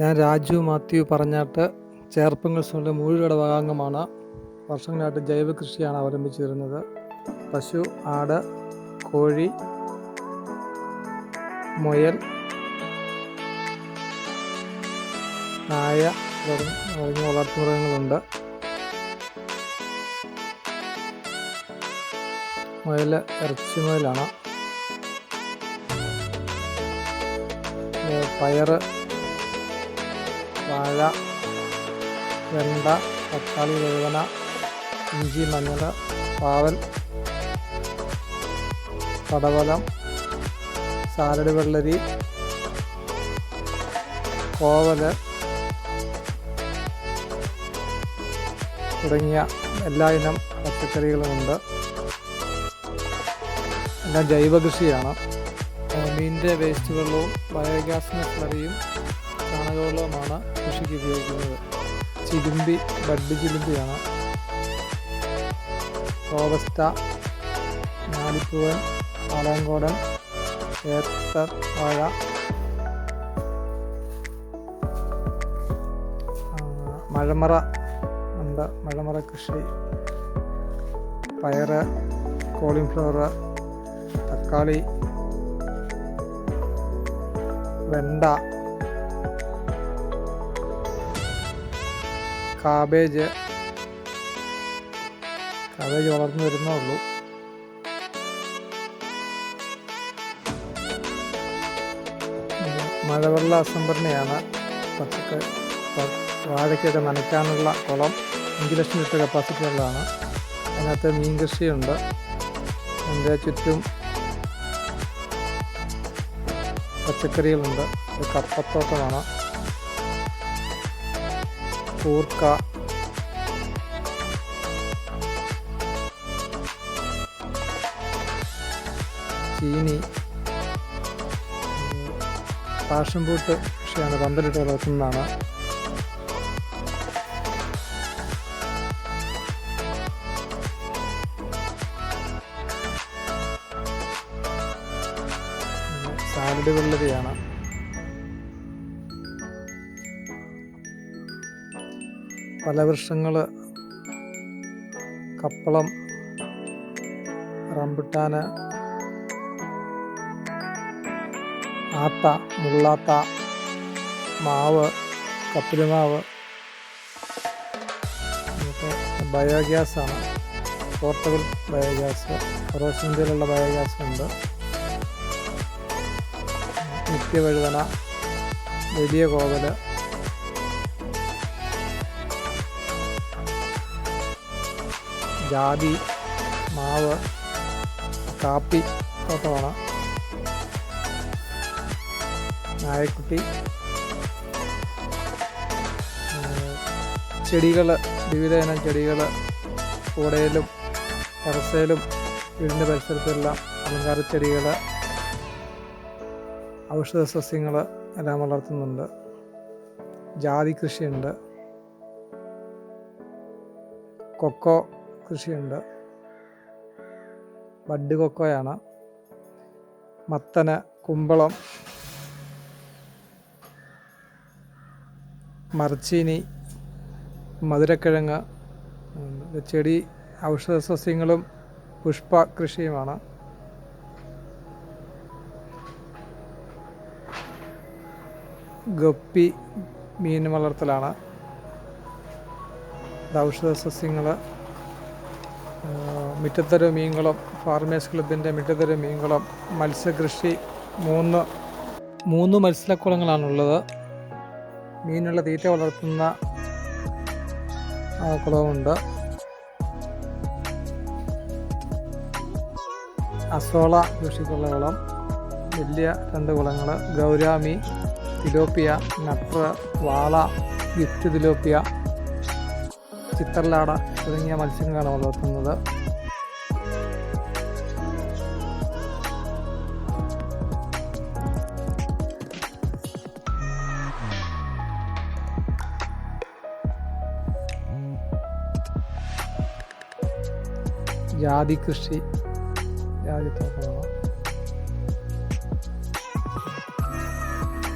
ഞാൻ രാജു മാത്യു പറഞ്ഞാട്ട് ചേർപ്പങ്ങൾ സ്വന്തം മൂഴിയുടെ വകാംഗമാണ് വർഷങ്ങളായിട്ട് ജൈവ കൃഷിയാണ് അവലംബിച്ചിരുന്നത്. പശു ആട് കോഴി മുയൽ നായ തുടങ്ങി തുടങ്ങിയ വളർത്തുമൃഗങ്ങളുണ്ട്. മുയൽ ഇറച്ചി മുയലാണ് പയറ് വാഴ വെണ്ട തക്കാളി വേദന ഇഞ്ചി മഞ്ഞൾ പാവൽ പടവലം സാലഡ് വെള്ളരി കോവൽ തുടങ്ങിയ എല്ലാ ഇനം പച്ചക്കറികളുമുണ്ട്. എല്ലാം ജൈവ കൃഷിയാണ് മീനിന്റെ വേസ്റ്റ് വെള്ളവും ബയോഗ്യാസ് സ്ലറിയും ചാണകവെള്ളവുമാണ് കൃഷിക്ക് ഉപയോഗിക്കുന്നത്. ചിലുമ്പി ബഡ് ചിലുമ്പിയാണ്. റോബസ്റ്റ ഞാലിപ്പൂവൻ പാളയങ്കോടൻ ഏത്ത വാഴ മഴമറ ഉണ്ട്. മഴമറ കൃഷി. പയറ് കോളിഫ്ലവർ തക്കാളി വെണ്ട. കാബേജ് കാബേജ് വളർന്നു വരുന്നേ ഉള്ളൂ. മഴവെള്ള സംഭരണിയാണ് പച്ചക്ക് വാഴയ്ക്കൊക്കെ നനയ്ക്കാനുള്ള കുളം. അഞ്ച് ലക്ഷം ലിറ്റർ കപ്പാസിറ്റി ഉള്ളതാണ്. അതിനകത്ത് മീൻ കൃഷിയുണ്ട്. അതിന്റെ ചുറ്റും പച്ചക്കറികളുണ്ട്. കപ്പത്തോട്ടമാണ്. കൂർക്ക ചീനി. പാഷൻ ഫ്രൂട്ട് പക്ഷെയാണ് പന്തലിട്ട് വളർത്തുന്നതാണ് സാലഡ് വെള്ളരിയാണ്. ഫലവൃക്ഷങ്ങൾ കപ്പളം റംബുട്ടാന് ആത്ത മുള്ളാത്ത മാവ് കപ്പിലുമാവ് ബയോഗ്യാസാണ് പോർട്ടബിൾ ബയോഗ്യാസ് ഫറോസിന്റെയിലുള്ള ബയോഗ്യാസ് ഉണ്ട്. നിത്യവഴുതന വലിയ കോവൽ ജാതി മാവ് കാപ്പി തോട്ടമാണ് നായക്കുട്ടി ചെടികൾ വിവിധ ഇനം ചെടികൾ കൂടയിലും ടെറസയിലും വീടിന്റെ പരിസരത്തെല്ലാം അലങ്കാര ചെടികൾ ഔഷധ സസ്യങ്ങൾ എല്ലാം വളർത്തുന്നുണ്ട്. ജാതി കൃഷിയുണ്ട്. കൊക്കോ കൃഷിയുണ്ട്. ബഡ് കൊക്കോയാണ്. മത്തന് കുമ്പളം മർച്ചീനി മധുരക്കിഴങ്ങ് ചെടി ഔഷധ സസ്യങ്ങളും പുഷ്പ കൃഷിയുമാണ്. ഗപ്പി മീൻ വളർത്തലാണ്. ഔഷധ സസ്യങ്ങൾ മിറ്റത്തര മീൻകുളം ഫാർമേഴ്സ് ക്ലബിന്റെ മിറ്റത്തര മീൻകുളം മത്സ്യകൃഷി മൂന്ന് മൂന്ന് മത്സ്യക്കുളങ്ങളാണുള്ളത്. മീനുള്ള തീറ്റ വളർത്തുന്ന കുളമുണ്ട് അസോള കൃഷിക്കുള്ള കുളം വലിയ രണ്ട് കുളങ്ങൾ ഗൗരാമി തിലോപ്പിയ നട്ര വാള ഗിഫ്റ്റ് തിലോപ്പിയ ചിത്രലാട തുടങ്ങിയ മത്സ്യങ്ങളാണ് വളർത്തുന്നത് ജാതി കൃഷി ജാതി തോട്ടമാണ്